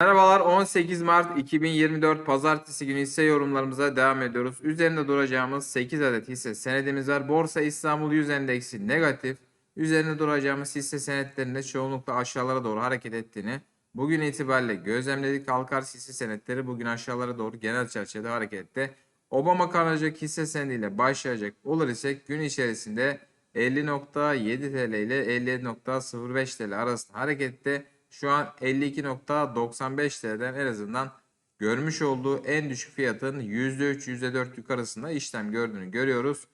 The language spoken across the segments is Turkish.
Merhabalar 18 Mart 2024 Pazartesi günü hisse yorumlarımıza devam ediyoruz. Üzerinde duracağımız 8 adet hisse senedimiz var. Borsa İstanbul 100 endeksi negatif. Üzerinde duracağımız hisse senetlerinde çoğunlukla aşağılara doğru hareket ettiğini bugün itibariyle gözlemledik. Halkar hisse senetleri bugün aşağılara doğru genel çerçevede hareket etti. Obama kalacak hisse senediyle başlayacak olur ise gün içerisinde 50.7 TL ile 57.05 TL arasında harekette. Şu an 52.95 TL'den en azından görmüş olduğu en düşük fiyatın %3 %4 yukarısında işlem gördüğünü görüyoruz.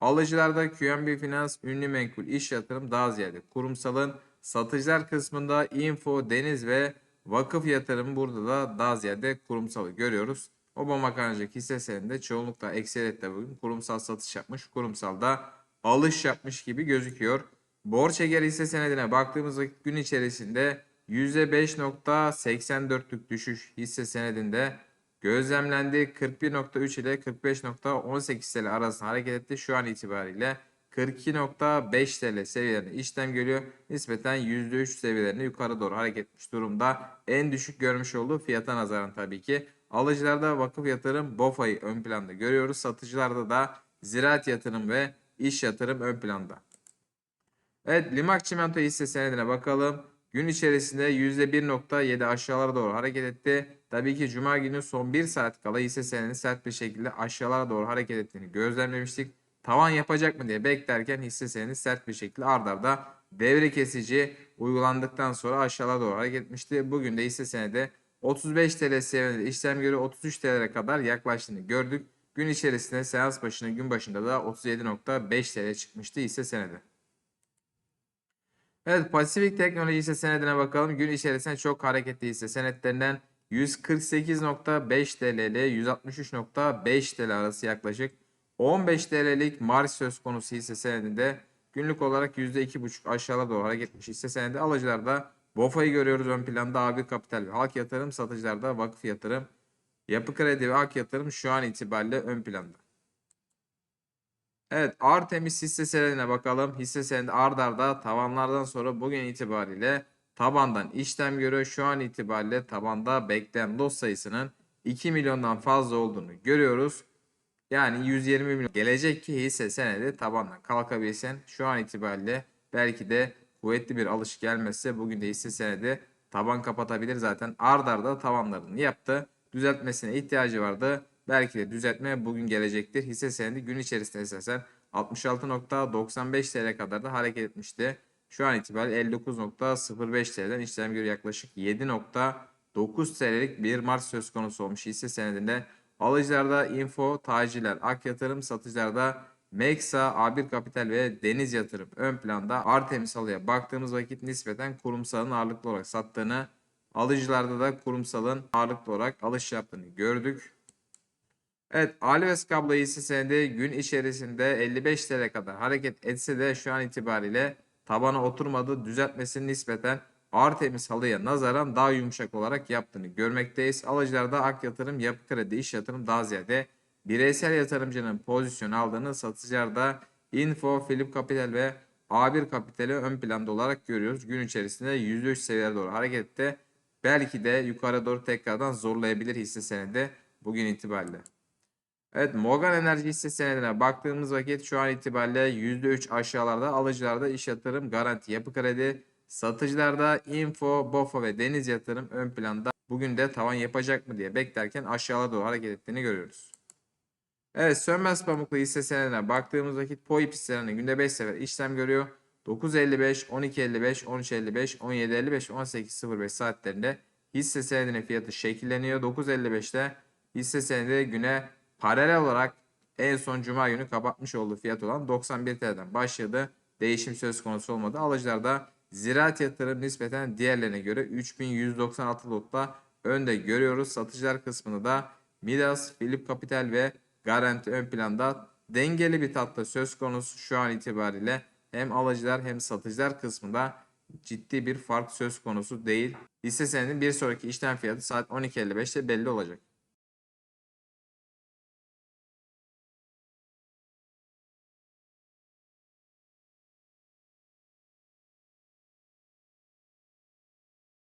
Alıcılarda QNB Finans, ünlü menkul iş yatırım daha ziyade kurumsalın satıcılar kısmında Info, Deniz ve Vakıf yatırım burada da daha ziyade kurumsalı görüyoruz. Obama Karnacak hisse senedinde çoğunlukla ekseriyetle bugün kurumsal satış yapmış, kurumsalda alış yapmış gibi gözüküyor. Borç Eger hisse senedine baktığımız gün içerisinde %5.84'lük düşüş hisse senedinde gözlemlendi. 41.3 ile 45.18 TL arasında hareket etti. Şu an itibariyle 42.5 TL seviyelerinde işlem görüyor. Nispeten %3 seviyelerinde yukarı doğru hareket etmiş durumda. En düşük görmüş olduğu fiyata nazaran tabii ki. Alıcılarda vakıf yatırım BOFA'yı ön planda görüyoruz. Satıcılarda da ziraat yatırım ve iş yatırım ön planda. Evet Limak Çimento hisse senedine bakalım. Gün içerisinde %1.7 aşağılara doğru hareket etti. Tabii ki Cuma günü son 1 saat kala hisse senedi sert bir şekilde aşağılara doğru hareket ettiğini gözlemlemiştik. Tavan yapacak mı diye beklerken hisse senedi sert bir şekilde ardarda devre kesici uygulandıktan sonra aşağılara doğru hareket etmişti. Bugün de hisse senedi 35 TL seviyede işlem görüyor 33 TL'ye kadar yaklaştığını gördük. Gün içerisinde seans başına gün başında da 37.5 TL çıkmıştı hisse senedi. Evet Pasifik Teknoloji hisse senedine bakalım. Gün içerisinde çok hareketli hisse senetlerinden 148.5 TL ile 163.5 TL arası yaklaşık 15 TL'lik Mars söz konusu hisse senedinde günlük olarak %2,5 aşağıya doğru hareket etmiş hisse senedi. Alıcılarda BOFA'yı görüyoruz ön planda A1 Kapital ve Halk Yatırım, satıcılarda Vakıf Yatırım, Yapı Kredi ve Ak Yatırım şu an itibariyle ön planda. Evet Artemis hisse senedine bakalım. Hisse senedi ard arda tavanlardan sonra bugün itibariyle tabandan işlem görüyor. Şu an itibariyle tabanda bekleyen lot sayısının 2 milyondan fazla olduğunu görüyoruz. Yani 120 milyon gelecek ki hisse senedi tabandan kalkabilsin. Şu an itibariyle belki de kuvvetli bir alış gelmezse bugün de hisse senedi taban kapatabilir. Zaten ard arda tavanlarını yaptı. Düzeltmesine ihtiyacı vardı. Belki de düzeltme bugün gelecektir. Hisse senedi gün içerisinde esasen 66.95 TL kadar da hareket etmişti. Şu an itibariyle 59.05 TL'den işlem görüyor yaklaşık 7.9 TL'lik bir Mart söz konusu olmuş hisse senedinde. Alıcılarda Info, Taciler, Ak Yatırım, satıcılarda Meksa, A1 Kapital ve Deniz Yatırım ön planda Artemis Halı'ya baktığımız vakit nispeten kurumsalın ağırlıklı olarak sattığını, alıcılarda da kurumsalın ağırlıklı olarak alış yaptığını gördük. Evet Alves kablo hisse gün içerisinde 55 TL kadar hareket etse de şu an itibariyle tabana oturmadı. Düzeltmesini nispeten Artemis halıya nazaran daha yumuşak olarak yaptığını görmekteyiz. Alıcılarda ak yatırım, yapı kredi, iş yatırım daha ziyade bireysel yatırımcının pozisyon aldığını satıcılarda Info, Philip Capital ve A1 Kapital'i ön planda olarak görüyoruz. Gün içerisinde %3 seviyelere doğru harekette belki de yukarı doğru tekrardan zorlayabilir hisse senedi bugün itibariyle. Evet Morgan Enerji hisse senedine baktığımız vakit şu an itibariyle %3 aşağılarda alıcılarda iş yatırım, garanti, yapı kredi, satıcılarda info, BOFA ve deniz yatırım ön planda. Bugün de tavan yapacak mı diye beklerken aşağılara doğru hareket ettiğini görüyoruz. Evet Sönmez Pamuklu hisse senedine baktığımız vakit POIP hisselerine günde 5 sefer işlem görüyor. 9.55, 12.55, 13.55, 17.55, 18.05 saatlerinde hisse senedinin fiyatı şekilleniyor. 9.55'te hisse senedi güne Paralel olarak en son cuma günü kapatmış olduğu fiyat olan 91 TL'den başladı. Değişim söz konusu olmadı. Alıcılarda ziraat yatırım nispeten diğerlerine göre 3196 lotla önde görüyoruz. Satıcılar kısmında da Midas, Philip Capital ve Garanti ön planda dengeli bir tatlı söz konusu şu an itibariyle hem alıcılar hem satıcılar kısmında ciddi bir fark söz konusu değil. Hisse senedinin bir sonraki işlem fiyatı saat 12.55'te belli olacak.